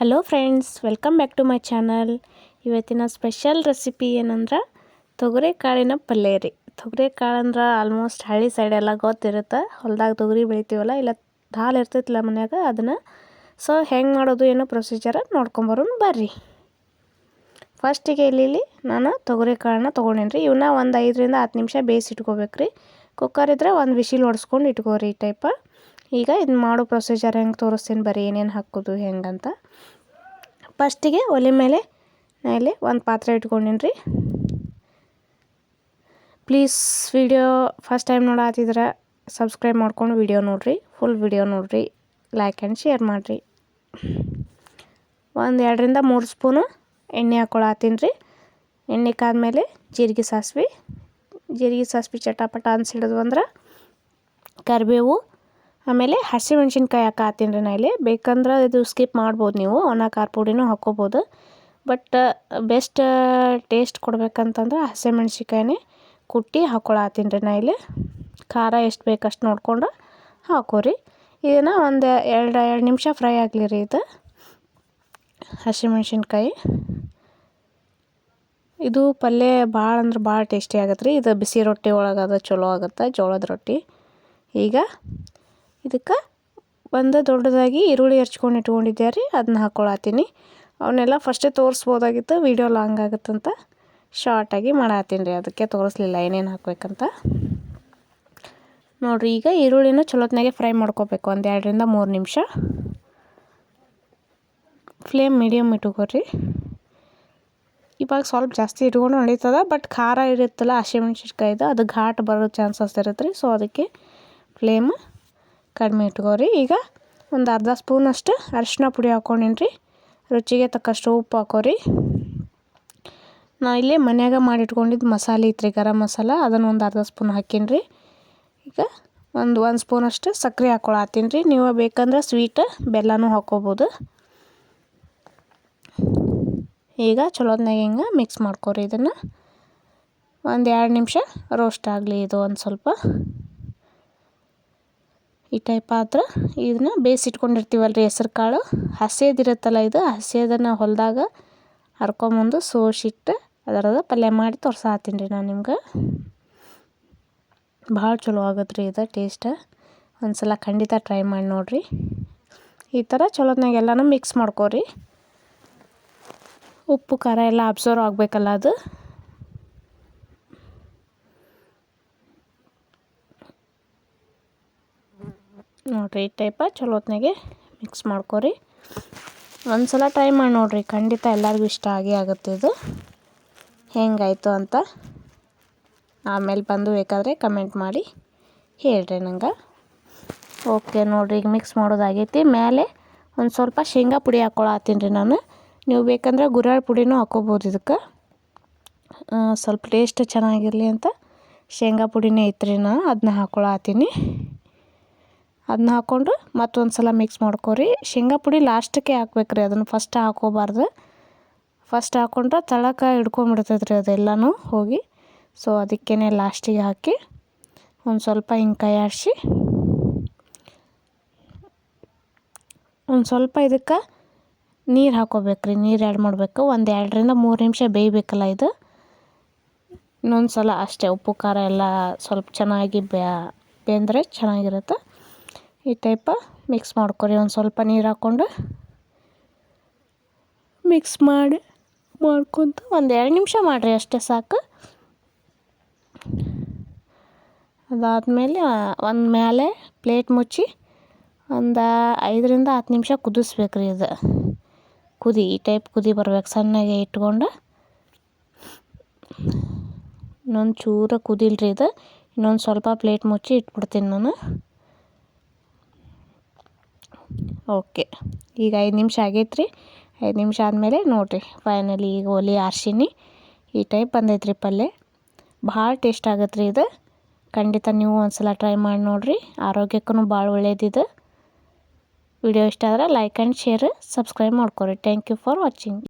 Hello friends, welcome back to my channel. ಇವತ್ತಿನ special recipe ಏನಂದ್ರೆ ತೊಗರಿ ಕಾಳಿನ ಪಲ್ಯ ರೀ. ತೊಗರಿ ಕಾಳು ಅಂದ್ರೆ ಆಲ್ಮೋಸ್ಟ್ ಹಳ್ಳಿ ಸೈಡೆಲ್ಲ ಗೊತ್ತಿರುತ್ತೆ, ಹೊಲ್ದಾಗ ತೊಗರಿ ಬೆಳಿತೀವಲ್ಲ, ಇಲ್ಲ ಹಾಲು ಇರ್ತೈತಿಲ್ಲ ಮನ್ಯಾಗ, ಅದನ್ನು ಸೊ ಹೆಂಗೆ ಮಾಡೋದು, ಏನೋ ಪ್ರೊಸೀಜರ್ ನೋಡ್ಕೊಂಬರೋನು ಬರ್ರಿ. ಫಸ್ಟಿಗೆ ಇಲ್ಲಿ ನಾನು ತೊಗರಿ ಕಾಳನ್ನ ತೊಗೊಂಡೇನಿ ರೀ ಇವನ್ನ ಒಂದು ಐದರಿಂದ ಹತ್ತು ನಿಮಿಷ ಬೇಯಿಸಿಟ್ಕೋಬೇಕು ರೀ ಕುಕ್ಕರ್ ಇದ್ದರೆ ಒಂದು ವಿಶಿಲ್ ಹೊಡ್ಸ್ಕೊಂಡು ಇಟ್ಕೋರಿ ಈ ಟೈಪ ಈಗ ಇದು ಮಾಡೋ ಪ್ರೊಸೀಜರ್ ಹೆಂಗೆ ತೋರಿಸ್ತೀನಿ ಬರೀ ಏನೇನು ಹಾಕೋದು ಹೆಂಗಂತ. ಫಸ್ಟಿಗೆ ಒಲೆ ಮೇಲೆ ನಾ ಇಲ್ಲಿ ಒಂದು ಪಾತ್ರೆ ಇಟ್ಕೊಂಡೀನಿ ರೀ ಪ್ಲೀಸ್ ವಿಡಿಯೋ ಫಸ್ಟ್ ಟೈಮ್ ನೋಡಾತಿದ್ರೆ ಸಬ್ಸ್ಕ್ರೈಬ್ ಮಾಡ್ಕೊಂಡು ವಿಡಿಯೋ ನೋಡಿರಿ ಫುಲ್ ವಿಡಿಯೋ ನೋಡಿರಿ ಲೈಕ್ ಆ್ಯಂಡ್ ಶೇರ್ ಮಾಡಿರಿ. ಒಂದು ಎರಡರಿಂದ ಮೂರು ಸ್ಪೂನು ಎಣ್ಣೆ ಹಾಕ್ಕೊಳತ್ತೀನಿ ರೀ ಎಣ್ಣೆ ಕಾದ್ಮೇಲೆ ಜೀರಿಗೆ ಸಾಸಿವೆ. ಜೀರಿಗೆ ಸಾಸಿವೆ ಚಟಾಪಟ ಅನ್ಸಿಡಿದ್ವು ಅಂದ್ರೆ ಕರಿಬೇವು ಆಮೇಲೆ ಹಸಿಮೆಣ್ಸಿನ್ಕಾಯಿ ಹಾಕಾತೀನಿ ರೀ ನಾ ಬೇಕಂದ್ರೆ ಇದು ಸ್ಕಿಪ್ ಮಾಡ್ಬೋದು ನೀವು. ಒಣ ಖಾರ ಪುಡಿನೂ ಹಾಕ್ಕೋಬೋದು. ಬಟ್ ಬೆಸ್ಟ್ ಟೇಸ್ಟ್ ಕೊಡ್ಬೇಕಂತಂದ್ರೆ ಹಸಿಮೆಣ್ಸಿನ್ಕಾಯಿನೇ ಕುಟ್ಟಿ ಹಾಕ್ಕೊಳತ್ತೀನಿ ರೀ ನಾ ಖಾರ ಎಷ್ಟು ಬೇಕು ಅಷ್ಟು ನೋಡ್ಕೊಂಡು ಹಾಕೋರಿ. ಇದನ್ನು ಒಂದು ಎರಡು ಎರಡು ನಿಮಿಷ ಫ್ರೈ ಆಗಲಿ ರೀ ಇದು. ಹಸಿಮೆಣ್ಸಿನ್ಕಾಯಿ ಇದು ಪಲ್ಯ ಭಾಳ ಅಂದ್ರೆ ಭಾಳ ಟೇಸ್ಟಿ ಆಗತ್ತೆ ರೀ ಇದು ಬಿಸಿ ರೊಟ್ಟಿ ಒಳಗೆ ಅದು ಚಲೋ ಆಗುತ್ತೆ, ಜೋಳದ ರೊಟ್ಟಿ. ಈಗ ಇದಕ್ಕೆ ಒಂದು ದೊಡ್ಡದಾಗಿ ಈರುಳ್ಳಿ ಹೆಚ್ಕೊಂಡು ಇಟ್ಕೊಂಡಿದ್ದೆ ರೀ ಅದನ್ನ ಹಾಕ್ಕೊಳತ್ತೀನಿ ಅವನ್ನೆಲ್ಲ ಫಸ್ಟೇ ತೋರಿಸ್ಬೋದಾಗಿತ್ತು ವೀಡಿಯೋ ಲಾಂಗ್ ಆಗುತ್ತಂತ. ಶಾರ್ಟಾಗಿ ಮಾಡತ್ತೀನಿ ರೀ ಅದಕ್ಕೆ ತೋರಿಸ್ಲಿಲ್ಲ, ಏನೇನು ಹಾಕ್ಬೇಕಂತ. ನೋಡಿರಿ, ಈಗ ಈರುಳ್ಳಿನ ಚಲೋತ್ನಾಗೆ ಫ್ರೈ ಮಾಡ್ಕೋಬೇಕು, ಒಂದು ಎರಡರಿಂದ ಮೂರು ನಿಮಿಷ. ಫ್ಲೇಮ್ ಮೀಡಿಯಮ್ ಇಟ್ಕೋರಿ. ಇವಾಗ ಸ್ವಲ್ಪ ಜಾಸ್ತಿ ಇಟ್ಕೊಂಡು ನಡೀತದ ಬಟ್ ಖಾರ ಇರುತ್ತಲ್ಲ, ಹಸಿಮೆಣ್ಸಿನ್ಕಾಯ್ದು, ಅದು ಘಾಟ್ ಬರೋ ಚಾನ್ಸಸ್ ಇರುತ್ತೆ ರೀ ಸೊ ಅದಕ್ಕೆ ಫ್ಲೇಮ್ ಕಡಿಮೆ ಇಟ್ಕೋರಿ. ಈಗ ಒಂದು ಅರ್ಧ ಸ್ಪೂನಷ್ಟು ಅರಿಶಿನ ಪುಡಿ ಹಾಕ್ಕೊಂಡೀನಿ ರುಚಿಗೆ ತಕ್ಕಷ್ಟು ಉಪ್ಪು ಹಾಕೋರಿ. ನಾ ಇಲ್ಲೇ ಮನ್ಯಾಗ ಮಾಡಿಟ್ಕೊಂಡಿದ್ದು ಮಸಾಲೆ ಇತ್ತು ರೀ ಗರಂ ಮಸಾಲ. ಅದನ್ನು ಒಂದು ಅರ್ಧ ಸ್ಪೂನ್ ಹಾಕೀನಿ ರೀ ಈಗ ಒಂದು ಒಂದು ಸ್ಪೂನಷ್ಟು ಸಕ್ಕರೆ ಹಾಕ್ಕೊಳತ್ತೀನಿ ರೀ ನೀವು ಬೇಕಂದ್ರೆ ಸ್ವೀಟ್ ಬೆಲ್ಲನೂ ಹಾಕ್ಕೋಬೋದು ಈಗ ಚಲೋತ್ನಾಗ ಹಿಂಗೆ ಮಿಕ್ಸ್ ಮಾಡ್ಕೊರಿ ಇದನ್ನು. ಒಂದು ಎರಡು ನಿಮಿಷ ರೋಸ್ಟ್ ಆಗಲಿ ಇದು ಒಂದು ಸ್ವಲ್ಪ. ಈ ಟೈಪ್ ಆದ್ರೆ ಇದನ್ನ ಬೇಯಿಸಿಟ್ಕೊಂಡಿರ್ತೀವಲ್ಲ ರೀ ಹೆಸ್ರು ಕಾಳು ಹಸಿದಿರುತ್ತಲ್ಲ ಇದು ಹಸಿದನ್ನು ಹೊಲದಾಗ ಹರ್ಕೊಂಬಂದು ಸೋಸಿಟ್ಟು ಅದರದ ಪಲ್ಯ ಮಾಡಿ ತೋರ್ಸಾತೀನಿ ರೀ ನಾನು ನಿಮ್ಗೆ. ಭಾಳ ಚಲೋ ಆಗತ್ತೆ ರೀ ಇದು ಟೇಸ್ಟ್ ಒಂದು ಸಲ ಖಂಡಿತ ಟ್ರೈ ಮಾಡಿ ನೋಡಿರಿ. ಈ ಥರ ಚಲೋತ್ನಾಗ ಎಲ್ಲನೂ ಮಿಕ್ಸ್ ಮಾಡ್ಕೊರಿ. ಉಪ್ಪು, ಖಾರ ಎಲ್ಲ ಅಬ್ಸರ್ವ್ ಆಗಬೇಕಲ್ಲ ಅದು. ನೋಡಿರಿ ಈ ಟೈಪ ಚಲೋತ್ನಾಗೆ ಮಿಕ್ಸ್ ಮಾಡ್ಕೊರಿ. ಒಂದು ಸಲ ಟ್ರೈ ಮಾಡಿ ನೋಡಿರಿ, ಖಂಡಿತ ಎಲ್ಲರಿಗೂ ಇಷ್ಟ ಆಗೇ ಆಗುತ್ತೆ ಇದು. ಹೆಂಗಾಯಿತು ಅಂತ ಆಮೇಲೆ ಬಂದು ಬೇಕಾದರೆ ಕಮೆಂಟ್ ಮಾಡಿ ಹೇಳ್ರಿ ನಂಗೆ. ಓಕೆ ನೋಡಿರಿ, ಈಗ ಮಿಕ್ಸ್ ಮಾಡೋದಾಗೈತಿ. ಮೇಲೆ ಒಂದು ಸ್ವಲ್ಪ ಶೇಂಗಾ ಪುಡಿ ಹಾಕ್ಕೊಳತ್ತೀನಿ ರೀ ನಾನು. ನೀವು ಬೇಕಂದ್ರೆ ಗುರಾಳ್ ಪುಡಿನೂ ಹಾಕ್ಕೋಬೋದು ಇದಕ್ಕೆ. ಸ್ವಲ್ಪ ಟೇಸ್ಟ್ ಚೆನ್ನಾಗಿರಲಿ ಅಂತ ಶೇಂಗಾ ಪುಡಿನೇ ಐತ್ರಿ ನಾನು ಅದನ್ನ ಹಾಕ್ಕೊಳತ್ತೀನಿ ಅದನ್ನ ಹಾಕ್ಕೊಂಡು ಮತ್ತೊಂದು ಸಲ ಮಿಕ್ಸ್ ಮಾಡ್ಕೊರಿ. ಶೇಂಗಾ ಪುಡಿ ಲಾಸ್ಟಿಗೆ ಹಾಕ್ಬೇಕು ರೀ ಅದನ್ನು ಫಸ್ಟ್ ಹಾಕೋಬಾರ್ದು. ಫಸ್ಟ್ ಹಾಕ್ಕೊಂಡ್ರೆ ತಳಕ ಹಿಡ್ಕೊಂಬಿಡ್ತೈತೆ ರೀ ಅದೆಲ್ಲನೂ ಹೋಗಿ. ಸೊ ಅದಕ್ಕೇ ಲಾಸ್ಟಿಗೆ ಹಾಕಿ ಒಂದು ಸ್ವಲ್ಪ ಹಿಂಗೆ ಕೈ ಆಡಿಸಿ. ಒಂದು ಸ್ವಲ್ಪ ಇದಕ್ಕೆ ನೀರು ಹಾಕೋಬೇಕ್ರಿ. ನೀರು ಆ್ಯಡ್ ಮಾಡಬೇಕು. ಒಂದು ಎರಡರಿಂದ ಮೂರು ನಿಮಿಷ ಬೇಯಬೇಕಲ್ಲ ಇದು. ಇನ್ನೊಂದು ಸಲ ಅಷ್ಟೇ ಉಪ್ಪು, ಖಾರ ಎಲ್ಲ ಸ್ವಲ್ಪ ಚೆನ್ನಾಗಿ ಬೆಂದರೆ ಚೆನ್ನಾಗಿರುತ್ತೆ. ಈ ಟೈಪ ಮಿಕ್ಸ್ ಮಾಡ್ಕೊರಿ. ಒಂದು ಸ್ವಲ್ಪ ನೀರು ಹಾಕ್ಕೊಂಡು ಮಿಕ್ಸ್ ಮಾಡಿ ಮಾಡ್ಕೊತ ಒಂದು ಎರಡು ನಿಮಿಷ ಮಾಡಿರಿ ಅಷ್ಟೇ ಸಾಕು. ಅದಾದಮೇಲೆ ಒಂದು ಮೇಲೆ ಪ್ಲೇಟ್ ಮುಚ್ಚಿ ಒಂದು ಐದರಿಂದ ಹತ್ತು ನಿಮಿಷ ಕುದಿಸ್ಬೇಕು ರೀ ಇದು. ಕುದಿ, ಈ ಟೈಪ್ ಕುದಿ ಬರ್ಬೇಕು. ಸಣ್ಣಗೆ ಇಟ್ಕೊಂಡು ಇನ್ನೊಂದು ಚೂರ ಕುದಿಲ್ರಿ ಇದು. ಇನ್ನೊಂದು ಸ್ವಲ್ಪ ಪ್ಲೇಟ್ ಮುಚ್ಚಿ ಇಟ್ಬಿಡ್ತೀನಿ ನಾನು. ಓಕೆ. ಈಗ ಐದು ನಿಮಿಷ ಆಗೈತೆ ರೀ ಐದು ನಿಮಿಷ ಆದಮೇಲೆ ನೋಡಿರಿ ಫೈನಲಿ ಈಗ ಒಲೆ ಆರ್ಸಿನಿ. ಈ ಟೈಪ್ ಬಂದೈತೆ ರೀ ಪಲ್ಯ. ಭಾಳ ಟೇಸ್ಟ್ ಆಗತ್ತೆ ರೀ ಇದು. ಖಂಡಿತ ನೀವು ಒಂದು ಸಲ ಟ್ರೈ ಮಾಡಿ ನೋಡಿರಿ. ಆರೋಗ್ಯಕ್ಕೂ ಭಾಳ ಇದು. ವಿಡಿಯೋ ಇಷ್ಟ ಆದ್ರೆ ಲೈಕ್ ಆ್ಯಂಡ್ ಶೇರ್ ಸಬ್ಸ್ಕ್ರೈಬ್ ಮಾಡ್ಕೊರಿ. Thank you for watching